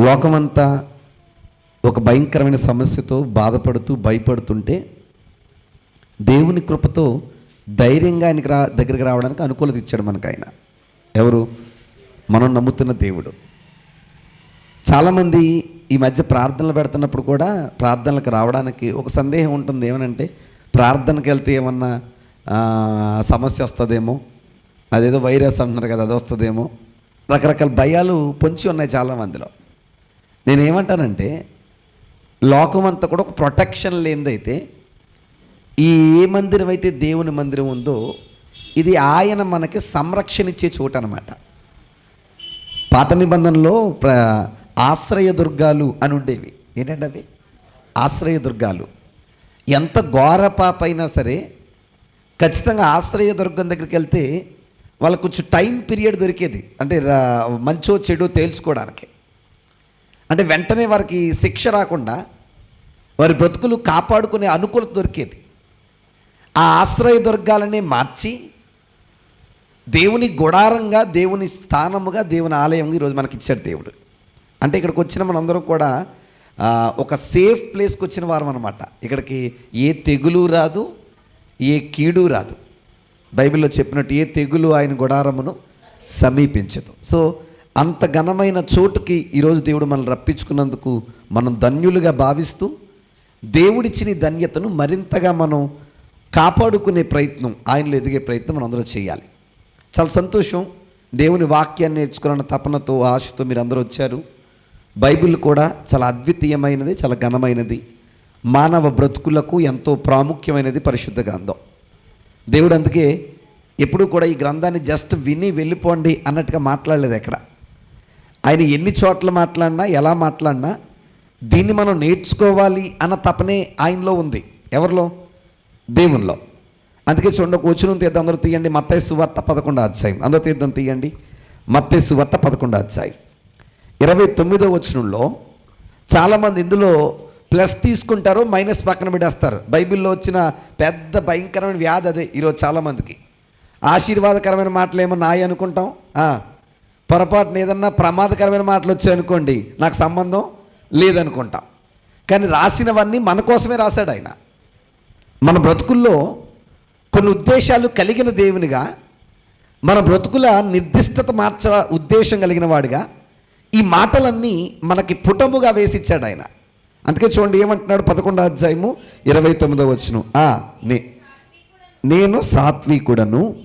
లోకమంతా ఒక భయంకరమైన సమస్యతో బాధపడుతూ భయపడుతుంటే దేవుని కృపతో ధైర్యంగా ఆయనకి రా దగ్గరికి రావడానికి అనుకూలత ఇచ్చాడు మనకు ఆయన ఎవరు? మనం నమ్ముతున్న దేవుడు. చాలామంది ఈ మధ్య ప్రార్థనలు పెడుతున్నప్పుడు కూడా ప్రార్థనలకు రావడానికి ఒక సందేహం ఉంటుంది. ఏమనంటే ప్రార్థనకి వెళ్తే ఏమన్నా సమస్య వస్తుందేమో అదేదో వైరస్ అంటున్నారు కదా అది వస్తుందేమో. రకరకాల భయాలు పొంచి ఉన్నాయి చాలా నేనేమంటానంటే నేను ఏమంటానంటే లోకం అంతా కూడా ఒక ప్రొటెక్షన్ లేనిదైతే ఈ ఏ మందిరం అయితే దేవుని మందిరం ఉందో ఇది ఆయన మనకి సంరక్షణ ఇచ్చే చోటు అనమాట పాత నిబంధనలో ప్ర ఆశ్రయ దుర్గాలు అని ఉండేవి. ఏంటంటే అవి? ఆశ్రయ దుర్గాలు. ఎంత ఘోర పాపైనా సరే ఖచ్చితంగా ఆశ్రయ దుర్గం దగ్గరికి వెళ్తే వాళ్ళకు కొంచెం టైం పీరియడ్ దొరికేది. అంటే మంచో చెడు తేల్చుకోవడానికి. అంటే వెంటనే వారికి శిక్ష రాకుండా వారి బ్రతుకులు కాపాడుకునే అనుకూలత దొరికేది. ఆ ఆశ్రయ దుర్గాలనే మార్చి దేవుని గుడారంగా దేవుని స్థానముగా దేవుని ఆలయంగా ఈరోజు మనకి ఇచ్చాడు దేవుడు. అంటే ఇక్కడికి వచ్చిన మనందరం కూడా ఒక సేఫ్ ప్లేస్కి వచ్చిన వారం అనమాట ఇక్కడికి ఏ తెగులు రాదు ఏ కీడు రాదు. బైబిల్లో చెప్పినట్టు ఏ తెగులు ఆయన గుడారమును సమీపించదు. సో అంత ఘనమైన చోటుకి ఈరోజు దేవుడు మనల్ని రప్పించుకున్నందుకు మనం ధన్యులుగా భావిస్తూ దేవుడిచ్చిన ధన్యతను మరింతగా మనం కాపాడుకునే ప్రయత్నం ఆయనలో ఎదిగే ప్రయత్నం మనం అందరూ చేయాలి. చాలా సంతోషం. దేవుని వాక్యాన్ని నేర్చుకున్న తపనతో ఆశతో మీరు అందరూ వచ్చారు. బైబిల్ కూడా చాలా అద్వితీయమైనది చాలా ఘనమైనది. మానవ బ్రతుకులకు ఎంతో ప్రాముఖ్యమైనది పరిశుద్ధ గ్రంథం. దేవుడు అందుకే ఎప్పుడు కూడా ఈ గ్రంథాన్ని జస్ట్ విని వెళ్ళిపోండి అన్నట్టుగా మాట్లాడలేదు ఎక్కడ. ఆయన ఎన్ని చోట్ల మాట్లాడినా ఎలా మాట్లాడినా దీన్ని మనం నేర్చుకోవాలి అన్న తపనే ఆయనలో ఉంది. ఎవరిలో? దేవునిలో. అందుకే చూడండి ఒక వచనం తీద్దాం. అందరూ తీయండి. మత్తయి సువార్త పదకొండో అధ్యాయం. అందరూ తీద్దాం తీయండి. మత్తయి సువార్త పదకొండో అధ్యాయం. ఇరవై తొమ్మిదో వచనంలో చాలామంది ఇందులో ప్లస్ తీసుకుంటారు మైనస్ పక్కన పెట్టేస్తారు. బైబిల్లో వచ్చిన పెద్ద భయంకరమైన వ్యాధి అదే ఈరోజు చాలామందికి. ఆశీర్వాదకరమైన మాటలు ఏమో నాయి అనుకుంటాం? పొరపాటున ఏదన్నా ప్రమాదకరమైన మాటలు వచ్చాయనుకోండి నాకు సంబంధం లేదనుకుంటాం. కానీ రాసినవన్నీ మన కోసమే రాశాడు ఆయన. మన బ్రతుకుల్లో కొన్ని ఉద్దేశాలు కలిగిన దేవునిగా మన బ్రతుకుల నిర్దిష్టత మార్చ ఉద్దేశం కలిగిన వాడిగా ఈ మాటలన్నీ మనకి పుటముగా వేసిచ్చాడు ఆయన. అందుకే చూడండి ఏమంటున్నాడు పదకొండో అధ్యాయము ఇరవై తొమ్మిదో వచ్చును నే నేను సాత్వికుడను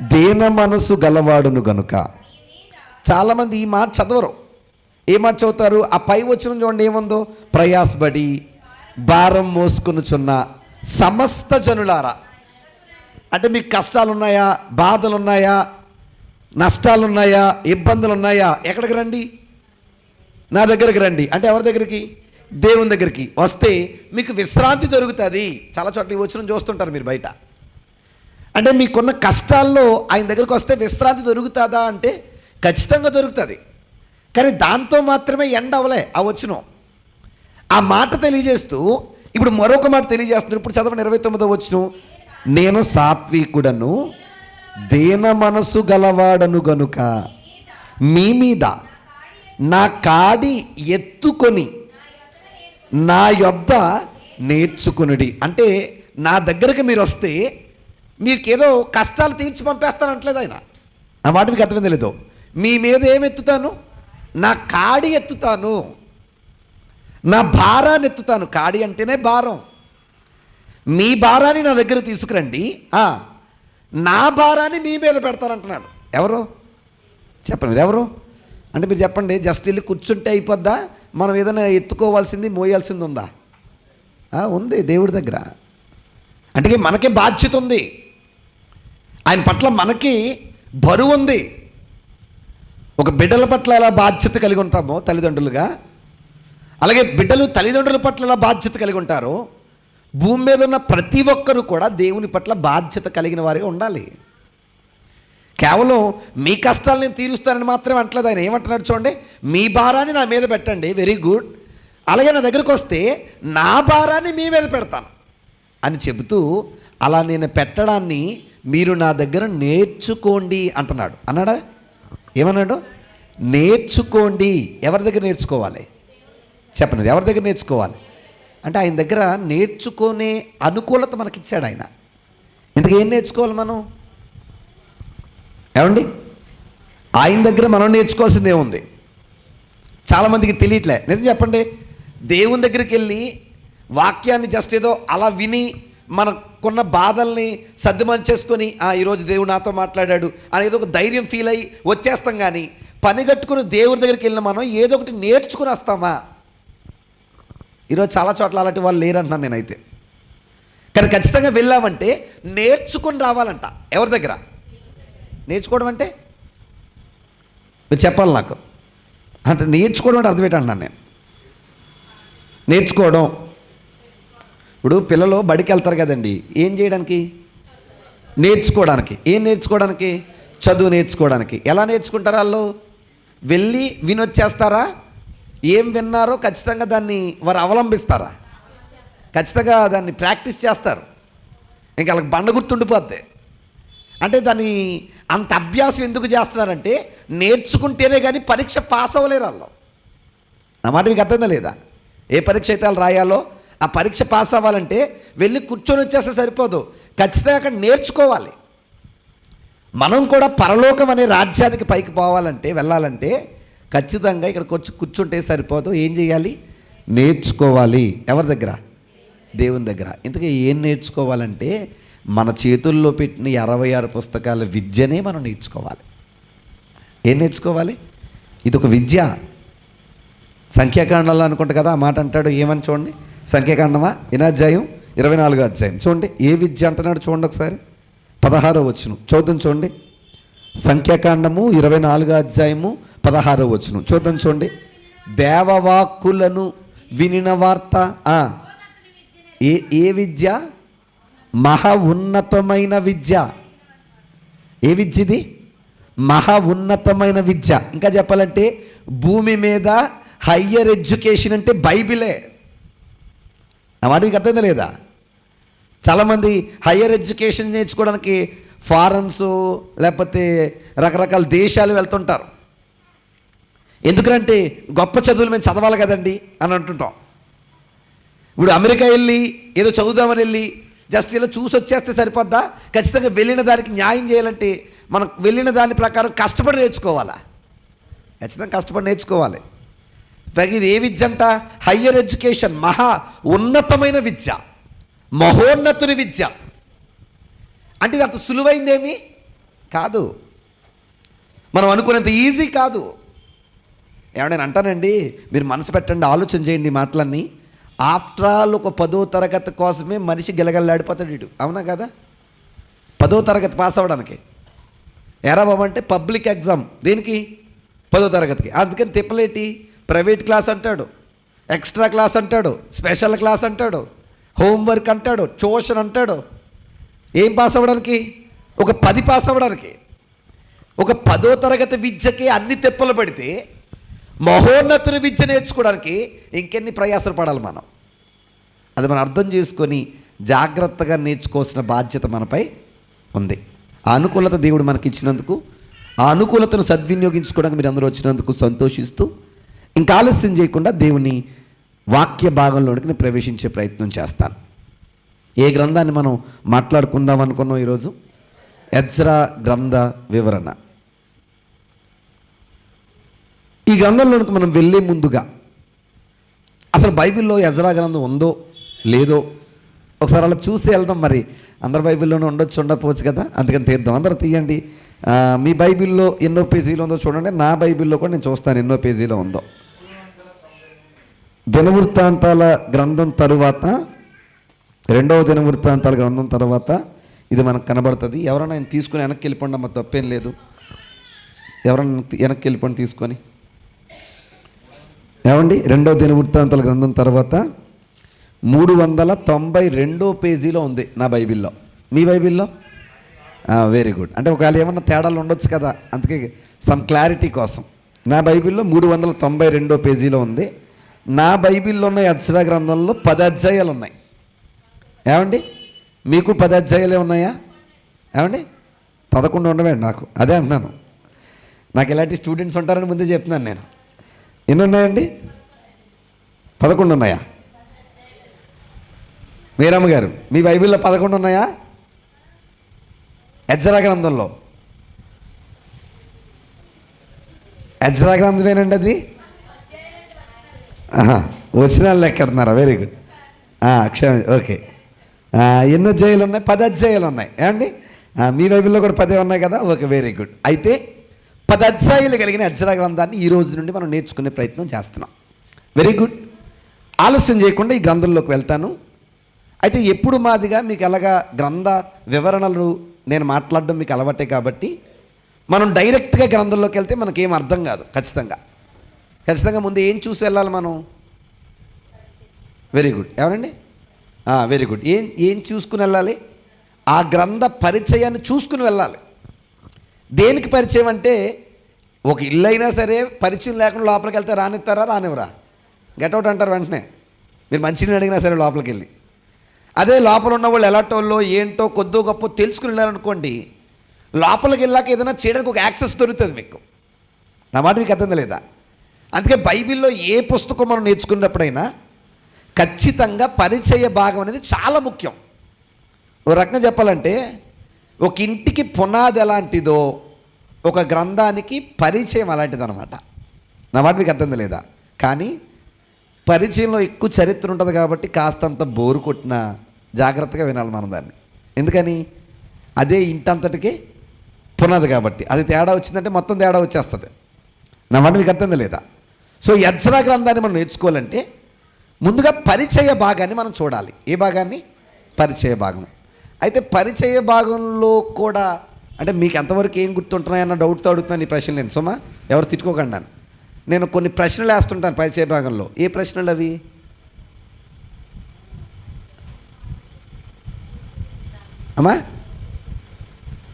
దేన మనసు గలవాడును గనుక. చాలామంది ఈ మాట చదవరు. ఏ మాట చదువుతారు? ఆ పై వచ్చిన చూడండి ఏముందో? ప్రయాసపడి భారం మోసుకునుచున్న సమస్త జనులారా. అంటే మీకు కష్టాలు ఉన్నాయా బాధలు ఉన్నాయా నష్టాలు ఉన్నాయా ఇబ్బందులు ఉన్నాయా ఎక్కడికి రండి? నా దగ్గరికి రండి. అంటే ఎవరి దగ్గరికి? దేవుని దగ్గరికి. వస్తే మీకు విశ్రాంతి దొరుకుతుంది. చాలా చోట్ల వచ్చిన చూస్తుంటారు మీరు బయట. అంటే మీకున్న కష్టాల్లో ఆయన దగ్గరికి వస్తే విశ్రాంతి దొరుకుతుందా అంటే ఖచ్చితంగా దొరుకుతుంది. కానీ దాంతో మాత్రమే ఎండ్ అవలే ఆ వచ్చిన. ఆ మాట తెలియజేస్తూ ఇప్పుడు మరొక మాట తెలియజేస్తున్నారు. ఇప్పుడు చదవండి ఇరవై తొమ్మిదో వచ్చిన. నేను సాత్వికుడను దేన మనసు గలవాడను గనుక మీ మీద నా కాడి ఎత్తుకొని నా యొద్ద నేర్చుకునుడి. అంటే నా దగ్గరికి మీరు వస్తే మీకేదో కష్టాలు తీర్చి పంపేస్తానంటలేదు ఆయన. ఆ మాట మీకు అర్థమైంది లేదు మీ మీద ఏమెత్తుతాను నా కాడి ఎత్తుతాను. నా భారాన్ని ఎత్తుతాను. కాడి అంటేనే భారం. మీ భారాన్ని నా దగ్గర తీసుకురండి. నా భారాన్ని మీ మీద పెడతానంటున్నాడు ఎవరు? చెప్పండి ఎవరు? అంటే మీరు చెప్పండి జస్ట్ వెళ్ళి కూర్చుంటే అయిపోద్దా? మనం ఏదైనా ఎత్తుకోవాల్సింది మోయాల్సింది ఉందా? ఉంది దేవుడి దగ్గర. అంటే మనకి బాధ్యత ఉంది. ఆయన పట్ల మనకి బరువు ఉంది. ఒక బిడ్డల పట్ల ఎలా బాధ్యత కలిగి ఉంటామో తల్లిదండ్రులుగా అలాగే బిడ్డలు తల్లిదండ్రుల పట్ల ఎలా బాధ్యత కలిగి ఉంటారో భూమి మీద ఉన్న ప్రతి ఒక్కరూ కూడా దేవుని పట్ల బాధ్యత కలిగిన వారే ఉండాలి. కేవలం మీ కష్టాలు నేను తీరుస్తానని మాత్రమే అంటలేదు ఆయన. ఏమంటున్నాడు చూడండి మీ భారాన్ని నా మీద పెట్టండి వెరీ గుడ్. అలాగే నా దగ్గరకు వస్తే నా భారాన్ని మీ మీద పెడతాను అని చెబుతూ అలా నేను పెట్టడాన్ని మీరు నా దగ్గర నేర్చుకోండి అంటున్నాడు. అన్నాడా? ఏమన్నాడు? నేర్చుకోండి. ఎవరి దగ్గర నేర్చుకోవాలి? చెప్పండి ఎవరి దగ్గర నేర్చుకోవాలి? అంటే ఆయన దగ్గర నేర్చుకునే అనుకూలత మనకిచ్చాడు ఆయన. ఇంతకు ఏం నేర్చుకోవాలి మనం? ఏమండి? ఆయన దగ్గర మనం నేర్చుకోవాల్సింది ఏముంది? చాలామందికి తెలియట్లే. నిజం చెప్పండి. దేవుని దగ్గరికి వెళ్ళి వాక్యాన్ని జస్ట్ ఏదో అలా విని మనకున్న బాధల్ని సర్దుమని చేసుకొని "ఆ, ఈరోజు దేవుడు నాతో మాట్లాడాడు అనేది ఒక ధైర్యం ఫీల్ అయ్యి వచ్చేస్తాం కానీ పని కట్టుకుని దేవుడి దగ్గరికి వెళ్ళిన మనం ఏదో ఒకటి నేర్చుకుని వస్తామా? ఈరోజు చాలా చోట్ల అలాంటి వాళ్ళు లేరంటున్నాను నేనైతే. కానీ ఖచ్చితంగా వెళ్ళామంటే నేర్చుకుని రావాలంట. ఎవరి దగ్గర? నేర్చుకోవడం అంటే? మీరు చెప్పాలి నాకు. అంటే నేర్చుకోవడం అంటే అర్థం ఏంటంటున్నాను నేను. నేర్చుకోవడం. ఇప్పుడు పిల్లలు బడికి వెళ్తారు కదండి. ఏం చేయడానికి? నేర్చుకోవడానికి. ఏం నేర్చుకోవడానికి? చదువు నేర్చుకోవడానికి. ఎలా నేర్చుకుంటారు వాళ్ళు? వెళ్ళి వినొచ్చేస్తారా? ఏం విన్నారో ఖచ్చితంగా దాన్ని వారు అవలంబిస్తారా? ఖచ్చితంగా దాన్ని ప్రాక్టీస్ చేస్తారు. ఇంకా వాళ్ళకి బండ గుర్తుండిపోద్ది. అంటే దాన్ని అంత అభ్యాసం ఎందుకు చేస్తున్నారంటే నేర్చుకుంటేనే కానీ పరీక్ష పాస్ అవ్వలేరు వాళ్ళు. నా మాట మీకు అర్థం లేదా ఏ పరీక్ష అయితే వాళ్ళు రాయాలో ఆ పరీక్ష పాస్ అవ్వాలంటే వెళ్ళి కూర్చొని వచ్చేస్తే సరిపోదు. ఖచ్చితంగా అక్కడ నేర్చుకోవాలి. మనం కూడా పరలోకం అనే రాజ్యానికి పైకి పోవాలంటే వెళ్ళాలంటే ఖచ్చితంగా ఇక్కడికి వచ్చి కూర్చుంటే సరిపోదు. ఏం చేయాలి? నేర్చుకోవాలి. ఎవరి దగ్గర? దేవుని దగ్గర. ఇంతకీ ఏం నేర్చుకోవాలంటే మన చేతుల్లో పెట్టిన అరవై ఆరు పుస్తకాల విద్యనే మనం నేర్చుకోవాలి. ఏం నేర్చుకోవాలి? ఇది ఒక విద్య. సంఖ్యాకాండంలో అనుకుంటా కదా ఆ మాట అంటాడు ఏమని చూడండి? సంఖ్యాకాండమా? ఎన్ని అధ్యాయం ఇరవై నాలుగో అధ్యాయం. చూడండి ఏ విద్య అంటున్నాడు చూడండి ఒకసారి. పదహారో వచ్చును చూద్దాం చూడండి. సంఖ్యాకాండము ఇరవై నాలుగో అధ్యాయము పదహారో వచ్చును చూద్దాం చూడండి. దేవవాక్కులను వినిన వార్త ఏ ఏ విద్య? మహా ఉన్నతమైన విద్య. ఏ విద్య ఇది? మహా ఉన్నతమైన విద్య. ఇంకా చెప్పాలంటే భూమి మీద హయ్యర్ ఎడ్యుకేషన్ అంటే బైబిలే. నా మాట మీకు అర్థమైందా లేదా? చాలామంది హయ్యర్ ఎడ్యుకేషన్ నేర్చుకోవడానికి ఫారెన్స్ లేకపోతే రకరకాల దేశాలు వెళ్తుంటారు. ఎందుకంటే గొప్ప చదువులు మేము చదవాలి కదండి అని అంటుంటాం. ఇప్పుడు అమెరికా వెళ్ళి ఏదో చదువుదామని వెళ్ళి జస్ట్ ఇలా చూసి వచ్చేస్తే సరిపోద్దా? ఖచ్చితంగా వెళ్ళిన దానికి న్యాయం చేయాలంటే మనం వెళ్ళిన దాని ప్రకారం కష్టపడి నేర్చుకోవాలా? ఖచ్చితంగా కష్టపడి నేర్చుకోవాలి. పైగా ఇది ఏ విద్య అంట? హయ్యర్ ఎడ్యుకేషన్ మహా ఉన్నతమైన విద్య. మహోన్నతుని విద్య. అంటే ఇది అంత సులువైందేమి? కాదు. మనం అనుకునేంత ఈజీ కాదు. ఏమైనా అంటానండి మీరు మనసు పెట్టండి ఆలోచన చేయండి మాటలన్నీ. ఆఫ్టర్ ఆల్ ఒక పదో తరగతి కోసమే మనిషి గెలగల్లాడిపోతాడు ఇటు. అవునా కదా? పదో తరగతి పాస్ అవ్వడానికి. ఎరా అంటే పబ్లిక్ ఎగ్జామ్. దేనికి? పదో తరగతికి. అందుకని తిప్పలేటి? ప్రైవేట్ క్లాస్ అంటాడు. ఎక్స్ట్రా క్లాస్ అంటాడు. స్పెషల్ క్లాస్ అంటాడు. హోంవర్క్ అంటాడు ట్యూషన్ అంటాడు. ఏం పాస్ అవ్వడానికి? ఒక పది పాస్ అవ్వడానికి. ఒక పదో తరగతి విద్యకి అన్ని తెప్పలు పడితే మహోన్నతుని విద్య నేర్చుకోవడానికి ఇంకెన్ని ప్రయాసలు పడాలి మనం? అది మనం అర్థం చేసుకొని జాగ్రత్తగా నేర్చుకోవాల్సిన బాధ్యత మనపై ఉంది. ఆ అనుకూలత దేవుడు మనకి ఇచ్చినందుకు ఆ అనుకూలతను సద్వినియోగించుకోవడానికి మీరు అందరూ వచ్చినందుకు సంతోషిస్తూ ఇంకా ఆలస్యం చేయకుండా దేవుని వాక్య భాగంలోనికి నేను ప్రవేశించే ప్రయత్నం చేస్తాను. ఏ గ్రంథాన్ని మనం మాట్లాడుకుందాం అనుకున్నాం ఈరోజు? ఎజ్రా గ్రంథ వివరణ. ఈ గ్రంథంలోనికి మనం వెళ్ళే ముందుగా అసలు బైబిల్లో ఎజ్రా గ్రంథం ఉందో లేదో ఒకసారి అలా చూసి వెళ్దాం మరి. అందరి బైబిల్లోనే ఉండొచ్చు ఉండకపోవచ్చు కదా? అందుకని తీద్దాం. అందరు తీయండి. మీ బైబిల్లో ఎన్నో పేజీలో ఉందో చూడండి. నా బైబిల్లో కూడా నేను చూస్తాను ఎన్నో పేజీలో ఉందో. దినవృత్తాంతాల గ్రంథం తరువాత రెండవ దినవృత్తాంతాల గ్రంథం తర్వాత ఇది మనకు కనబడుతుంది. ఎవరైనా ఆయన తీసుకుని వెనక్కి వెళ్ళిపోండి అమ్మ తప్పేం లేదు. ఎవరైనా వెనక్కి వెళ్ళిపోండి తీసుకొని. ఏమండి? రెండవ దినవృత్తాంతాల గ్రంథం తర్వాత మూడు వందల తొంభై రెండో పేజీలో ఉంది నా బైబిల్లో. మీ బైబిల్లో? వెరీ గుడ్ అంటే ఒకవేళ ఏమన్నా తేడాలు ఉండొచ్చు కదా. అందుకే సమ్ క్లారిటీ కోసం. నా బైబిల్లో మూడు వందల తొంభై రెండో పేజీలో ఉంది. నా బైబిల్లో ఉన్న అక్షర గ్రంథంలో పది అధ్యాయాలు ఉన్నాయి. ఏమండి? మీకు పది అధ్యాయాలే ఉన్నాయా ఏమండి? పదకొండు ఉండవే నాకు. అదే అంటున్నాను. నాకు ఇలాంటి స్టూడెంట్స్ ఉంటారని ముందే చెప్తున్నాను నేను. ఎన్ని ఉన్నాయండి? పదకొండు ఉన్నాయా? మీరమ్మ గారు మీ బైబిల్లో పదకొండు ఉన్నాయా? ఎజ్రా గ్రంథంలో. ఎజ్రా గ్రంథమేనండి అది? ఆహా, వచనాలు ఎక్కడున్నారా? Very good Kshama okay. ఎన్నో అధ్యాయులు ఉన్నాయి? పది అధ్యాయులు ఉన్నాయి. ఏమండి? మీ బైబిల్లో కూడా పదే ఉన్నాయి కదా? ఓకే వెరీ గుడ్ అయితే పది అధ్యాయులు కలిగిన అజ్రా గ్రంథాన్ని ఈ రోజు నుండి మనం నేర్చుకునే ప్రయత్నం చేస్తున్నాం. వెరీ గుడ్ ఆలస్యం చేయకుండా ఈ గ్రంథంలోకి వెళ్తాను. అయితే ఎప్పుడు మాదిగా మీకు ఎలాగా గ్రంథ వివరణలు నేను మాట్లాడడం మీకు అలవాటే కాబట్టి మనం డైరెక్ట్గా గ్రంథంలోకి వెళ్తే మనకేం అర్థం కాదు ఖచ్చితంగా. ఖచ్చితంగా ముందు ఏం చూసి వెళ్ళాలి మనం? వెరీ గుడ్ ఎవరండి? వెరీ గుడ్ ఏం ఏం చూసుకుని వెళ్ళాలి? ఆ గ్రంథ పరిచయాన్ని చూసుకుని వెళ్ళాలి. దేనికి పరిచయం అంటే ఒక ఇల్లు అయినా సరే పరిచయం లేకుండా లోపలికి వెళ్తే రానిస్తారా రానివ్వరా? గెట్అవుట్ అంటారు వెంటనే. మీరు మంచిని అడిగినా సరే లోపలికి వెళ్ళి. అదే లోపల ఉన్న వాళ్ళు ఎలాంటోళ్ళో ఏంటో కొద్దో గొప్ప తెలుసుకుని వెళ్ళారనుకోండి లోపలికి వెళ్ళాక ఏదైనా చేయడానికి ఒక యాక్సెస్ దొరుకుతుంది మీకు. నా మాట మీకు అర్థం లేదా అందుకే బైబిల్లో ఏ పుస్తకం మనం నేర్చుకున్నప్పుడైనా ఖచ్చితంగా పరిచయ భాగం అనేది చాలా ముఖ్యం. ఓ రకంగా చెప్పాలంటే ఒక ఇంటికి పునాది ఎలాంటిదో ఒక గ్రంథానికి పరిచయం అలాంటిది అనమాట నా మాట మీకు అర్థం లేదా కానీ పరిచయంలో ఎక్కువ చరిత్ర ఉంటుంది కాబట్టి కాస్తంత బోరు కొట్టిన జాగ్రత్తగా వినాలి మనం దాన్ని. ఎందుకని? అదే ఇంటంతటికి పునాది కాబట్టి. అది తేడా వచ్చిందంటే మొత్తం తేడా వచ్చేస్తుంది. నా మాట మీకు అర్థం లేదా సో యజ్రా గ్రంథాన్ని మనం నేర్చుకోవాలంటే ముందుగా పరిచయ భాగాన్ని మనం చూడాలి. ఏ భాగాన్ని? పరిచయ భాగం. అయితే పరిచయ భాగంలో కూడా అంటే మీకు ఎంతవరకు ఏం గుర్తుంటున్నాయన్న డౌట్తో అడుగుతున్నాను ఈ ప్రశ్నలు నేను. సుమా ఎవరు తిట్టుకోకుండా నేను కొన్ని ప్రశ్నలు వేస్తుంటాను పరిచయ భాగంలో. ఏ ప్రశ్నలు అవి? అమ్మా?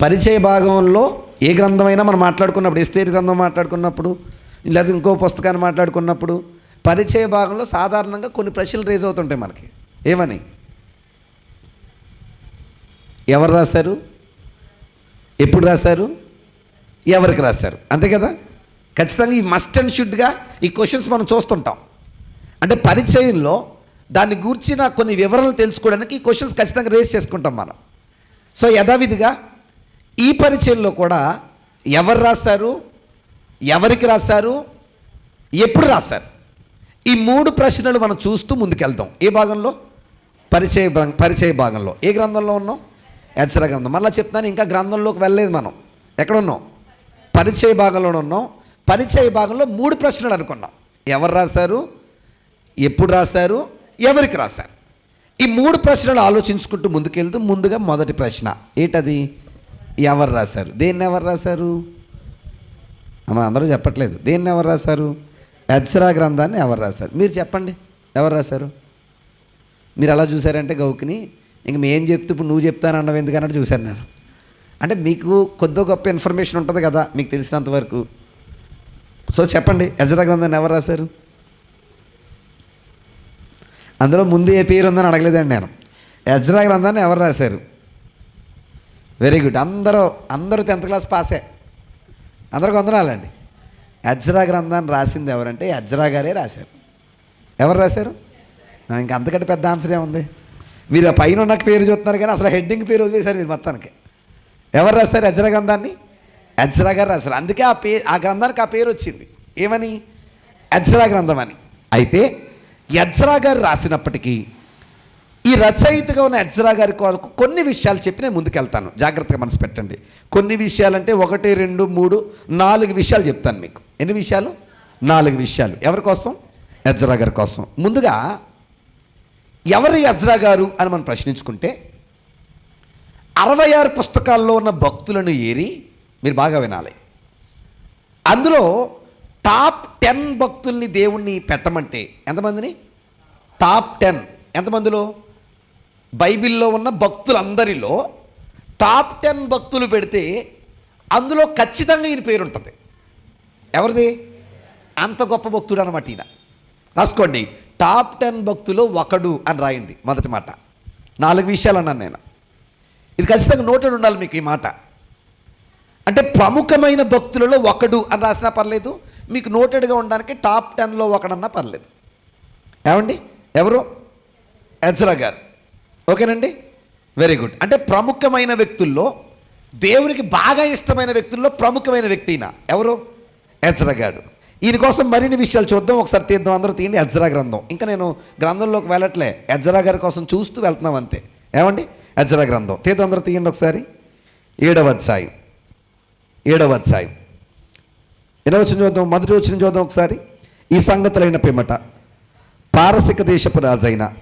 పరిచయ భాగంలో ఏ గ్రంథమైనా మనం మాట్లాడుకున్నప్పుడు ఎస్తేరి గ్రంథం మాట్లాడుకున్నప్పుడు లేదా ఇంకో పుస్తకాన్ని మాట్లాడుకున్నప్పుడు పరిచయ భాగంలో సాధారణంగా కొన్ని ప్రశ్నలు రేజ్ అవుతుంటాయి మనకి. ఏమని? ఎవరు రాశారు? ఎప్పుడు రాశారు? ఎవరికి రాశారు? అంతే కదా? ఖచ్చితంగా ఈ మస్ట్ అండ్ షుడ్గా ఈ క్వశ్చన్స్ మనం చూస్తుంటాం. అంటే పరిచయంలో దాన్ని గూర్చిన కొన్ని వివరాలు తెలుసుకోవడానికి ఈ క్వశ్చన్స్ ఖచ్చితంగా రేస్ చేసుకుంటాం మనం. సో యథావిధిగా ఈ పరిచయంలో కూడా ఎవరు రాశారు? ఎవరికి రాశారు? ఎప్పుడు రాశారు? ఈ మూడు ప్రశ్నలు మనం చూస్తూ ముందుకెళ్తాం ఏ భాగంలో? పరిచయ పరిచయ భాగంలో. ఏ గ్రంథంలో ఉన్నాం? ఎచ్చర గ్రంథం. మళ్ళీ చెప్తాను ఇంకా గ్రంథంలోకి వెళ్ళలేదు మనం. ఎక్కడ ఉన్నాం? పరిచయ భాగంలో ఉన్నాం. పరిచయ భాగంలో మూడు ప్రశ్నలు అనుకున్నాం. ఎవరు రాశారు? ఎప్పుడు రాశారు? ఎవరికి రాశారు? ఈ మూడు ప్రశ్నలు ఆలోచించుకుంటూ ముందుకెళ్తూ ముందుగా మొదటి ప్రశ్న. ఏంటది? ఎవరు రాశారు? దేన్ని ఎవరు రాశారు? అమ్మ అందరూ చెప్పట్లేదు. దేన్ని ఎవరు రాశారు? ఎజ్రా గ్రంథాన్ని ఎవరు రాశారు? మీరు చెప్పండి. ఎవరు రాశారు? మీరు అలా చూసారంటే గౌకిని ఇంక మేము చెప్తే ఇప్పుడు నువ్వు చెప్తానన్నావు ఎందుకన్నట్టు చూశాను నేను. అంటే మీకు కొద్ది గొప్ప ఇన్ఫర్మేషన్ ఉంటుంది కదా మీకు తెలిసినంత వరకు. సో చెప్పండి ఎజ్రా గ్రంథాన్ని ఎవరు రాశారు? అందులో ముందు ఏ పేరు ఉందని అడగలేదండి నేను. ఎజ్రా గ్రంథాన్ని ఎవరు రాశారు? వెరీ గుడ్ అందరూ అందరూ టెన్త్ క్లాస్ పాసే అందరికి వందనాలండి అజ్రా గ్రంథాన్ని రాసింది ఎవరంటే అజ్రా గారే రాశారు. ఎవరు రాశారు? ఇంకా అంతకంటే పెద్ద ఆన్సర్ ఏముంది మీరు ఆ పైన ఉన్న పేరు చూస్తున్నారు కానీ అసలు హెడ్డింగ్ పేరు వదిలేశారు మీరు మొత్తానికి. ఎవరు రాశారు అజ్రా గ్రంథాన్ని? అజ్రా గారు రాశారు. అందుకే ఆ పే ఆ గ్రంథానికి ఆ పేరు వచ్చింది. ఏమని? అజ్రా గ్రంథం అని. అయితే యజ్రా గారు రాసినప్పటికీ ఈ రచయితగా ఉన్న అజ్రా గారి కొరకు కొన్ని విషయాలు చెప్పి నేను ముందుకెళ్తాను. జాగ్రత్తగా మనసు పెట్టండి. కొన్ని విషయాలంటే ఒకటి రెండు మూడు నాలుగు విషయాలు చెప్తాను మీకు. ఎన్ని విషయాలు? నాలుగు విషయాలు. ఎవరి కోసం? అజ్రా గారి కోసం. ముందుగా ఎవరి అజ్రా గారు అని మనం ప్రశ్నించుకుంటే అరవై ఆరు పుస్తకాల్లో ఉన్న భక్తులను ఏరి మీరు బాగా వినాలి. అందులో టాప్ టెన్ భక్తుల్ని దేవుణ్ణి పెట్టమంటే ఎంతమందిని? Top ten. ఎంతమందిలో? బైబిల్లో ఉన్న భక్తులందరిలో టాప్ టెన్ భక్తులు పెడితే అందులో ఖచ్చితంగా ఈయన పేరు ఉంటుంది ఎవరిది? అంత గొప్ప భక్తుడు అనమాట ఈయన. రాసుకోండి. టాప్ టెన్ భక్తులు ఒకడు అని రాయండి మొదటి మాట. నాలుగు విషయాలు అన్నాను నేను. ఇది ఖచ్చితంగా నోటెడ్ ఉండాలి మీకు ఈ మాట. అంటే ప్రముఖమైన భక్తులలో ఒకడు అని రాసినా పర్లేదు మీకు నోటెడ్గా ఉండడానికి టాప్ టెన్లో ఒకడన్నా పర్లేదు. ఏమండి? ఎవరు? ఎజ్రా గారు. ఓకేనండి? వెరీ గుడ్ అంటే ప్రముఖమైన వ్యక్తుల్లో దేవునికి బాగా ఇష్టమైన వ్యక్తుల్లో ప్రముఖమైన వ్యక్తి ఈయన. ఎవరు? ఎజ్రగాడు ఈయన కోసం మరిన్ని విషయాలు చూద్దాం ఒకసారి తీద్దాం అందరూ తీయండి. ఎజ్రా గ్రంథం. ఇంకా నేను గ్రంథంలోకి వెళ్ళట్లే. ఎజ్రా గారి కోసం చూస్తూ వెళ్తున్నాం అంతే. ఏమండి? ఎజ్రా గ్రంథం. తీద్దాం అందరూ తీయండి ఒకసారి. ఏడవ అధ్యాయం. ఏడవ అధ్యాయం. ఎన్నో వచ్చిన చూద్దాం? మొదటి వచ్చిన చూద్దాం ఒకసారి. ఈ సంగతులైన పిమ్మట. పారసిక దేశపు రాజైన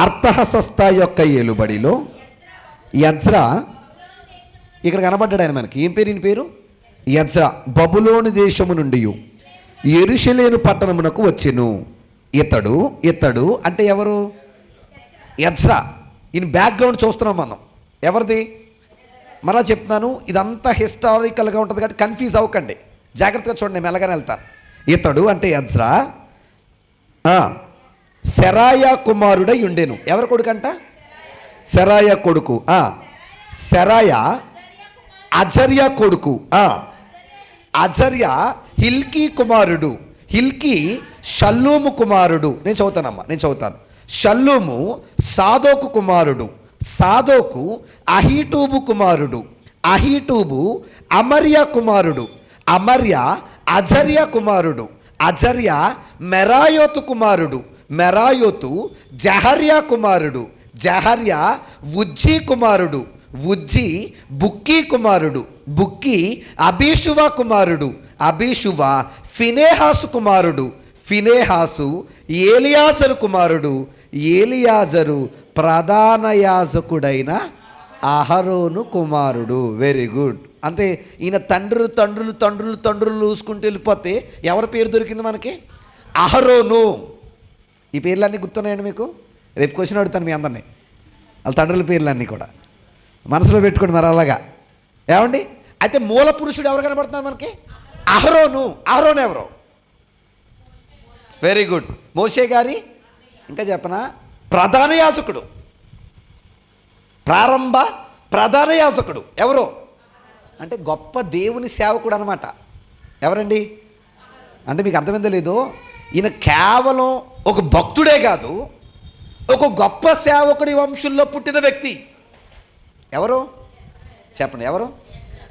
అర్థహసస్త యొక్క ఏలుబడిలో యజ్రా. ఇక్కడ కనబడ్డాడు ఆయన మనకి. ఏం పేరు ఈయన పేరు? యజ్రా. బబులోని దేశము నుండి ఎరుషలేను పట్టణమునకు వచ్చెను. ఇతడు ఇతడు అంటే ఎవరు? యజ్రా. ఈయన బ్యాక్గ్రౌండ్ చూస్తున్నాం మనం. ఎవరిది? మరలా చెప్తున్నాను ఇదంతా హిస్టారికల్గా ఉంటుంది కాబట్టి కన్ఫ్యూజ్ అవ్వకండి. జాగ్రత్తగా చూడండి మెల్లగానే వెళ్తాను. ఇతడు అంటే యజ్రా. శరాయా కుమారుడై ఉండేను ఎవరి కొడుకంట? శరాయ కొడుకు. ఆ, అజర్య కొడుకు. ఆ, అజర్య హిల్కీ కుమారుడు. హిల్కీ షల్లూము కుమారుడు. నేను చదువుతానమ్మా నేను చదువుతాను. షల్లూము సాదోకు కుమారుడు. సాదోకు అహీటూబు కుమారుడు. అహీటూబు అమర్య కుమారుడు. అమర్య అజర్య కుమారుడు. అజర్య మెరాయోతు కుమారుడు. మెరాయోతు జహర్య కుమారుడు జహర్య ఉజ్జీ కుమారుడు ఉజ్జి బుక్కీ కుమారుడు బుక్కీ అభిషువ కుమారుడు అభిషువ ఫినేహాసు కుమారుడు ఫినేహాసు ఏలియాజరు కుమారుడు ఏలియాజరు ప్రధాన యాజకుడైన అహరోను కుమారుడు. వెరీ గుడ్ అంటే ఈయన తండ్రులు తండ్రులు తండ్రులు తండ్రులు చూసుకుంటూ వెళ్ళిపోతే ఎవరి పేరు దొరికింది మనకి? అహరోను. ఈ పేర్లన్నీ గుర్తున్నాయండి మీకు? రేపు క్వశ్చన్ అడుగుతాను మీ అందరినీ. వాళ్ళ తండ్రుల పేర్లన్నీ కూడా. మనసులో పెట్టుకోండి మరి అలాగా. ఏమండి? అయితే మూల పురుషుడు ఎవరు కనబడుతున్నారు మనకి? అహరోను. అహరోను ఎవరు? వెరీ గుడ్ మోషే గారి? ఇంకా చెప్పనా? ప్రధాన యాజకుడు. ప్రారంభ ప్రధాన యాజకుడు. ఎవరు? అంటే గొప్ప దేవుని సేవకుడు అనమాట ఎవరండి? అంటే మీకు అర్థమైందో లేదు? ఈయన కేవలం ఒక భక్తుడే కాదు ఒక గొప్ప సేవకుడి వంశంలో పుట్టిన వ్యక్తి. ఎవరు? చెప్పండి ఎవరు?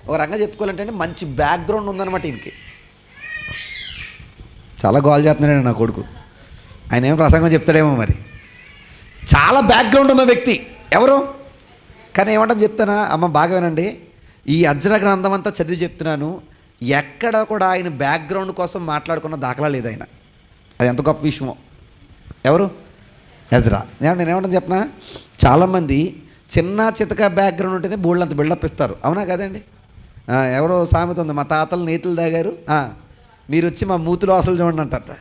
ఒక రంగా చెప్పుకోవాలంటే మంచి బ్యాక్గ్రౌండ్ ఉందన్నమాట ఈయనకి. చాలా గోల్ చేస్తున్నాడు నా కొడుకు. ఆయన ఏం ప్రసంగం చెప్తాడేమో మరి. చాలా బ్యాక్గ్రౌండ్ ఉన్న వ్యక్తి. ఎవరు? కానీ ఏమంటాం చెప్తానా? అమ్మ బాగా వినండి ఈ అర్జున గ్రంథం అంతా చదివి చెప్తున్నాను. ఎక్కడ కూడా ఆయన బ్యాక్గ్రౌండ్ కోసం మాట్లాడుకున్న దాఖలా లేదు ఆయన. అది ఎంత గొప్ప విషయమో. ఎవరు? ఎజ్రా నేను నేను ఏమంటాను చెప్పనా? చాలామంది చిన్న చితక బ్యాక్గ్రౌండ్ ఉంటేనే బోల్డ్ అంత బిల్డప్ ఇస్తారు. అవునా కదండి? ఎవరో సామెత ఉంది మా తాతలు నేతులు తాగారు మీరు వచ్చి మా మూతులు అసలు చూడండి అంటారట.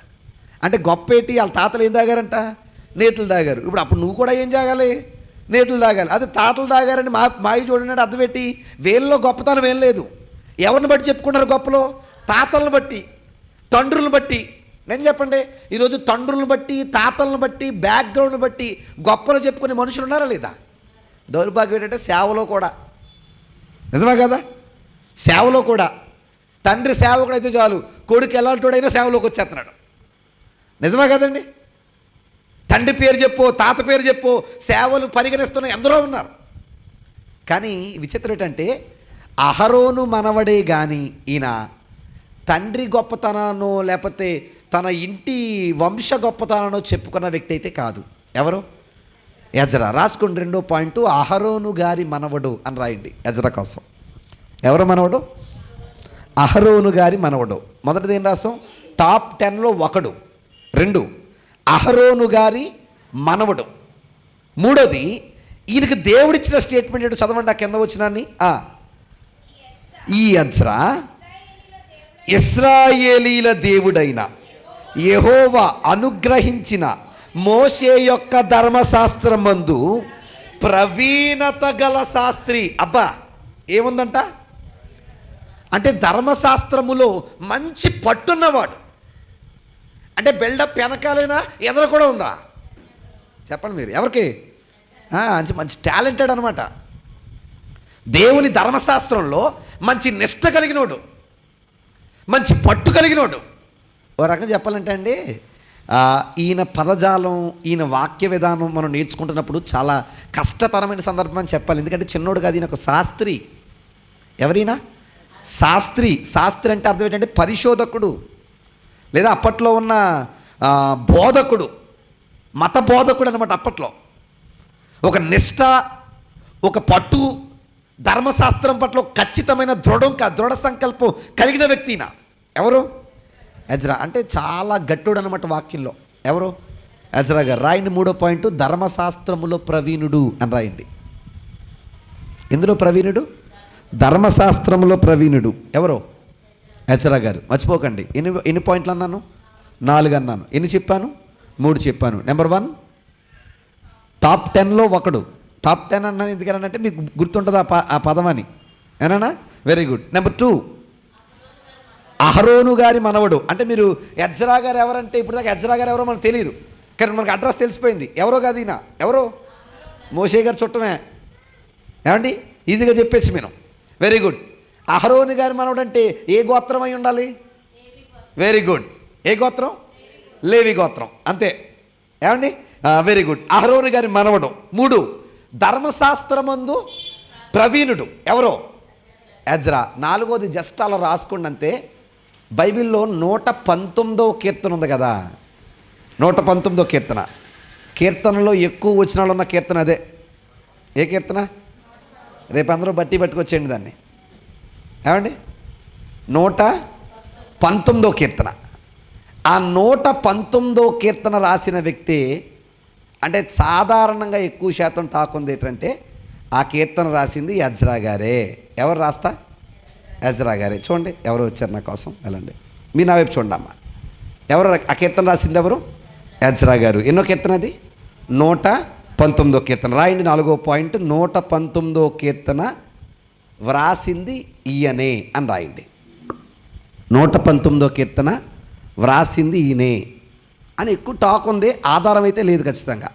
అంటే గొప్ప ఏంటి వాళ్ళ తాతలు ఏం తాగారంట నేతులు తాగారు ఇప్పుడు అప్పుడు నువ్వు కూడా ఏం తాగాలి నేతులు తాగాలి అదే తాతలు తాగారని మా మావి చూడండి అర్థం పెట్టి వేళ్ళలో గొప్పతనం ఏం లేదు. ఎవరిని బట్టి చెప్పుకున్నారు గొప్పలో? తాతలను బట్టి తండ్రులను బట్టి. నేను చెప్పండి ఈరోజు తండ్రులను బట్టి తాతలను బట్టి బ్యాక్గ్రౌండ్ బట్టి గొప్పలు చెప్పుకునే మనుషులు ఉన్నారా లేదా? దౌర్భాగ్యం ఏంటంటే సేవలో కూడా. నిజమే కదా? సేవలో కూడా. తండ్రి సేవకుడైతే చాలు కొడుకు ఎలాంటివాడైనా సేవలోకి వచ్చేస్తున్నాడు. నిజమే కదండి? తండ్రి పేరు చెప్పు తాత పేరు చెప్పు సేవలు పరిగణిస్తున్న ఎందరో ఉన్నారు. కానీ విచిత్రం ఏంటంటే అహరోను మనవడే కానీ ఈయన తండ్రి గొప్పతనానో లేకపోతే తన ఇంటి వంశ గొప్పతనానో చెప్పుకున్న వ్యక్తి అయితే కాదు. ఎవరు? ఎజరా రాసుకోండి రెండో పాయింట్. అహరోను గారి మనవడు అని రాయండి ఎజరా కోసం. ఎవరు మనవడు? అహరోను గారి మనవడు. మొదటిది ఏం రాస్తాం? టాప్ టెన్లో ఒకడు. రెండు అహరోను గారి మనవడు. మూడోది ఈయనకి దేవుడిచ్చిన స్టేట్మెంట్ ఏంటో చదవండి ఆ కింద వచ్చినాన్ని ఆ. ఈ అజ్రా ఇస్రాయేలీల దేవుడైన. యెహోవా అనుగ్రహించిన మోషే యొక్క ధర్మశాస్త్రమందు ప్రవీణత గల శాస్త్రి. అబ్బా ఏముందంట? అంటే ధర్మశాస్త్రములో మంచి పట్టున్నవాడు. అంటే బిల్డప్ వెనకాలైనా? ఎదర కూడా ఉందా? చెప్పండి మీరు ఎవరికి? మంచి మంచి టాలెంటెడ్ అనమాట దేవుని ధర్మశాస్త్రంలో మంచి నిష్ట కలిగినోడు. మంచి పట్టు కలిగినోడు. ఓ రకం చెప్పాలంటే అండి ఈయన పదజాలం ఈయన వాక్య విధానం మనం నేర్చుకుంటున్నప్పుడు చాలా కష్టతరమైన సందర్భం అని చెప్పాలి. ఎందుకంటే చిన్నోడు కాదు ఈయన ఒక శాస్త్రి. ఎవరైనా? శాస్త్రి. శాస్త్రి అంటే అర్థం ఏంటంటే పరిశోధకుడు. లేదా అప్పట్లో ఉన్న బోధకుడు. మత బోధకుడు అనమాట అప్పట్లో. ఒక నిష్ట ఒక పట్టు ధర్మశాస్త్రం పట్ల ఖచ్చితమైన దృఢం కా దృఢ సంకల్పం కలిగిన వ్యక్తిన ఎవరు? ఎజ్రా అంటే చాలా గట్టుడు అనమాట వాక్యంలో. ఎవరు? ఎజ్రా గారు. రాయండి మూడో పాయింట్. ధర్మశాస్త్రములో ప్రవీణుడు అని రాయండి. ఎందులో ప్రవీణుడు? ధర్మశాస్త్రములో ప్రవీణుడు. ఎవరు? ఎజ్రా గారు. మర్చిపోకండి. ఎన్ని ఎన్ని పాయింట్లు అన్నాను? నాలుగు అన్నాను. ఎన్ని చెప్పాను? మూడు చెప్పాను. Number one? టాప్ టెన్లో ఒకడు. టాప్ టెన్ అన్నాను ఎందుకనంటే మీకు గుర్తుంటుంది ఆ ప ఆ పదం అని. ఏనా వెరీ గుడ్. Number two? అహరోను గారి మనవడు. అంటే మీరు ఎజ్రా గారు ఎవరంటే ఇప్పుడు దాకా ఎజ్రా గారు ఎవరో మనకు తెలియదు కానీ మనకు అడ్రస్ తెలిసిపోయింది. ఎవరో కాదు ఈయన. ఎవరో? మోషే గారు చుట్టమే. ఏమండి? ఈజీగా చెప్పేసి మేము వెరీ గుడ్ అహరోని గారి మనవడు అంటే ఏ గోత్రం అయి ఉండాలి? వెరీ గుడ్ ఏ గోత్రం? లేవి గోత్రం. అంతే. ఏమండి? వెరీ గుడ్ అహరోని గారి మనవడు. మూడు. ధర్మశాస్త్రమందు ప్రవీణుడు. ఎవరో? ఎజ్రా. నాలుగోది జస్ట్ అలా రాసుకోండి బైబిల్లో నూట పంతొమ్మిదో కీర్తన ఉంది కదా. నూట పంతొమ్మిదో కీర్తన. కీర్తనలో ఎక్కువ వచనాలు ఉన్న కీర్తన అదే. ఏ కీర్తన? రేపు అందరూ బట్టి పట్టుకొచ్చేయండి దాన్ని. ఏమండి? నూట పంతొమ్మిదో కీర్తన. ఆ నూట పంతొమ్మిదో కీర్తన రాసిన వ్యక్తి అంటే సాధారణంగా ఎక్కువ శాతం టాక్ ఉంది ఏంటంటే ఆ కీర్తన రాసింది యజ్రా గారే. ఎవరు రాస్తా? యజ్రా గారే. చూడండి ఎవరు వచ్చారు నా కోసం. వెళ్ళండి. మీ నా వైపు చూడండి అమ్మ. ఎవరు ఆ కీర్తన రాసింది ఎవరు? యజ్రా గారు. ఎన్నో కీర్తన అది? నూట పంతొమ్మిదో కీర్తన. రాయండి నాలుగో పాయింట్. నూట పంతొమ్మిదో కీర్తన వ్రాసింది ఈయనే అని రాయండి. నూట పంతొమ్మిదో కీర్తన వ్రాసింది ఈయనే అని ఎక్కువ టాక్ ఉంది ఆధారం అయితే లేదు ఖచ్చితంగా.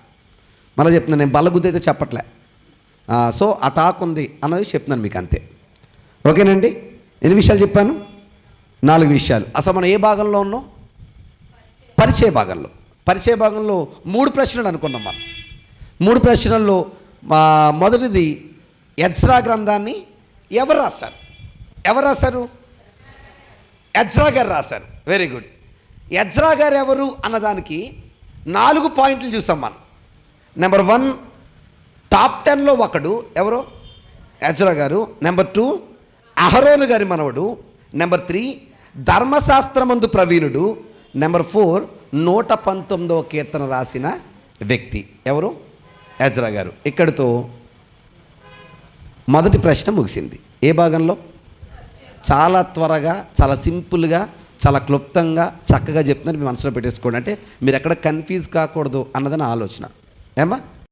మళ్ళీ చెప్తున్నాను నేను బలగుద్ది అయితే చెప్పట్లే. సో ఆ టాక్ ఉంది అన్నది చెప్తున్నాను మీకు అంతే. ఓకేనండి? ఎన్ని విషయాలు చెప్పాను? నాలుగు విషయాలు. అసలు మనం ఏ భాగంలో ఉన్నాం? పరిచయ భాగంలో. పరిచయ భాగంలో మూడు ప్రశ్నలు అనుకున్నాం మనం. మూడు ప్రశ్నల్లో మా మొదటిది ఎజ్రా గ్రంథాన్ని ఎవరు రాశారు? ఎవరు రాశారు? ఎజ్రా గారు రాశారు. వెరీ గుడ్ ఎజ్రా గారు ఎవరు అన్నదానికి నాలుగు పాయింట్లు చూసాం మనం. నెంబర్ వన్ టాప్ టెన్లో ఒకడు ఎవరు? ఎజ్రా గారు. నెంబర్ టూ అహరోను గారి మనవడు. నెంబర్ త్రీ ధర్మశాస్త్రమందు ప్రవీణుడు. నెంబర్ ఫోర్ నూట పంతొమ్మిదవ కీర్తన రాసిన వ్యక్తి. ఎవరు? ఎజ్రా గారు. ఇక్కడితో మొదటి ప్రశ్న ముగిసింది. ఏ భాగంలో? చాలా త్వరగా చాలా సింపుల్గా చాలా క్లుప్తంగా చక్కగా చెప్తున్నారు. మీ మనసులో పెట్టేసుకోండి. అంటే మీరు ఎక్కడ కన్ఫ్యూజ్ కాకూడదు అన్నదని ఆలోచన. ఏమ్మా?